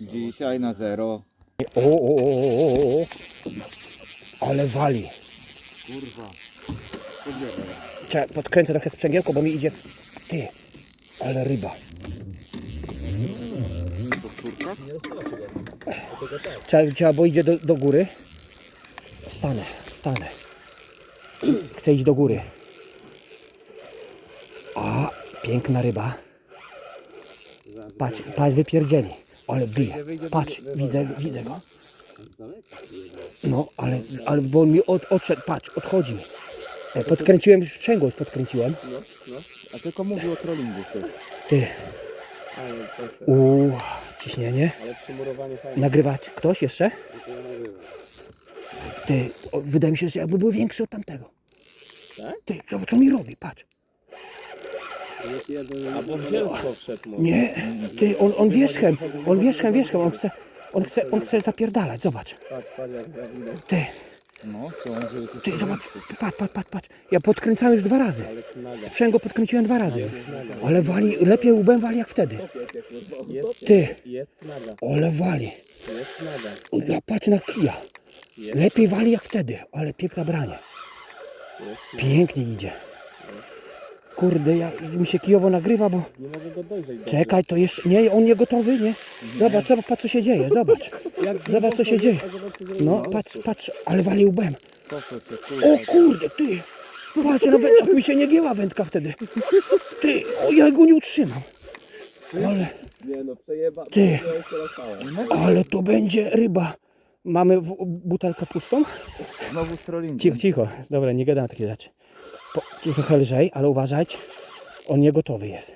Dzisiaj na zero. O, o, o, o, o, o. Ale wali. Kurwa. Czekaj, podkręcę trochę sprzęgiełko, bo mi idzie... Ty, ale ryba. Trzeba, trzeba bo idzie do, do góry. Stanę, stanę. Chcę iść do góry. A, piękna ryba. Patrz, patrz, wypierdzieli. Ale bije. Patrz, widzę, widzę go. No, ale, ale bo on mi od, odszedł, patrz, odchodzi mi. E, Podkręciłem sprzęgło, podkręciłem. No, no. A tylko mówił o trollingu. Ty, uuu, ciśnienie. ale przymurowanie fajne. Nagrywać ktoś jeszcze? Ty, o, wydaje mi się, że jakby był większy od tamtego. Tak? Ty, co, co mi robi? Patrz. Wszedł. Nie, ty, on, on wierzchem, on wierzchem, wierzchem, on chce, on chce, on chce zapierdalać, zobacz. Patrz, patrz jak zawinę. Ty, No, to on żeby tu ty, zobacz, patrz, patrz, patrz, patrz. Ja podkręcałem już dwa razy. Ale knaga. Sprzęgło podkręciłem dwa razy już. Ale wali, lepiej łbem wali jak wtedy. Jest, Ty, jest knaga. ale wali. Jest Ja patrz na kija. Lepiej wali jak wtedy, ale piękna branie. Pięknie idzie. Kurde, ja, mi się kijowo nagrywa, bo... Nie mogę go dojrzeć. dobrze. Czekaj, to jeszcze... Nie, on nie gotowy, nie? Zobacz, zobacz, patrz co się dzieje, zobacz. Zobacz co się dzieje. No, patrz, patrz, ale wali łbem. Cofnął się, O kurde, ty! Patrz, nawet mi się nie gięła wędka wtedy. Ty, o, ja go nie utrzymam. Ale, Nie no, przejeba. Ty. Ale to będzie ryba. Mamy butelkę pustą? Znowu z trollingu. Cicho, cicho. Dobra, nie gadam takie rzeczy. Po, trochę lżej, ale uważajcie. On nie gotowy jest.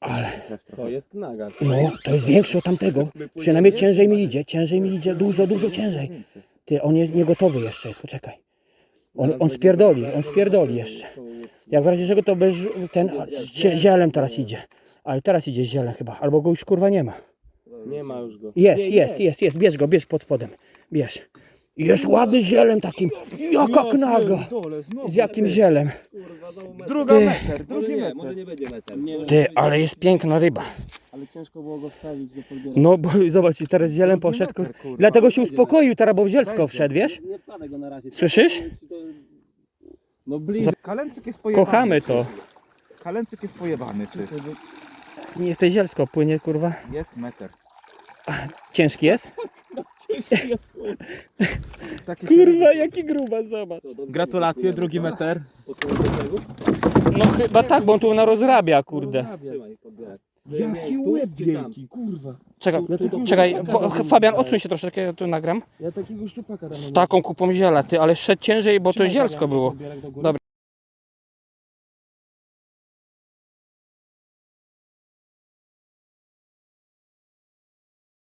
Ale, To jest knaga. no, to jest większy od tamtego. Przynajmniej ciężej mi idzie, ciężej mi idzie, dużo, dużo ciężej. Ty, on jest nie gotowy jeszcze jest, poczekaj. On, on spierdoli, on spierdoli jeszcze. Jak w razie czego to bez ten a, z zie- zielem teraz idzie. Ale teraz idzie z zielem chyba, albo go już kurwa nie ma. Nie ma już go. Jest, jest, jest, jest, bierz go, bierz pod spodem, bierz. Jest ładny zielem takim, jaka knaga. Z jakim zielem. Druga Ty. meter, drugi nie, meter. może nie będzie meter. Nie, Ty, ale jest piękna ryba. ale ciężko było go wstawić do. No bo zobacz, teraz zielem poszedł. meter, kurwa. Dlatego się uspokoił teraz, bo w zielsko wszedł, wiesz? Nie wkładaj go na razie. Słyszysz? No bliżej. Kalencyk jest pojebany. Kochamy to. Kalencyk jest pojebany, ty. Nie, to zielsko płynie, kurwa. Jest meter. Ciężki jest? Kurwa, jaki gruba, zobacz. Gratulacje, drugi meter. No chyba tak, bo on tu na rozrabia, kurde. Podbierak. Jaki łeb wielki, kurwa. Czekaj, Ja takiego czekaj, bo. Fabian, odsuń się troszeczkę, ja tu nagram. Ja takiego szczupaka dam. Taką kupą ziela, ty, ale szedł ciężej, bo to zielsko było. Dobra.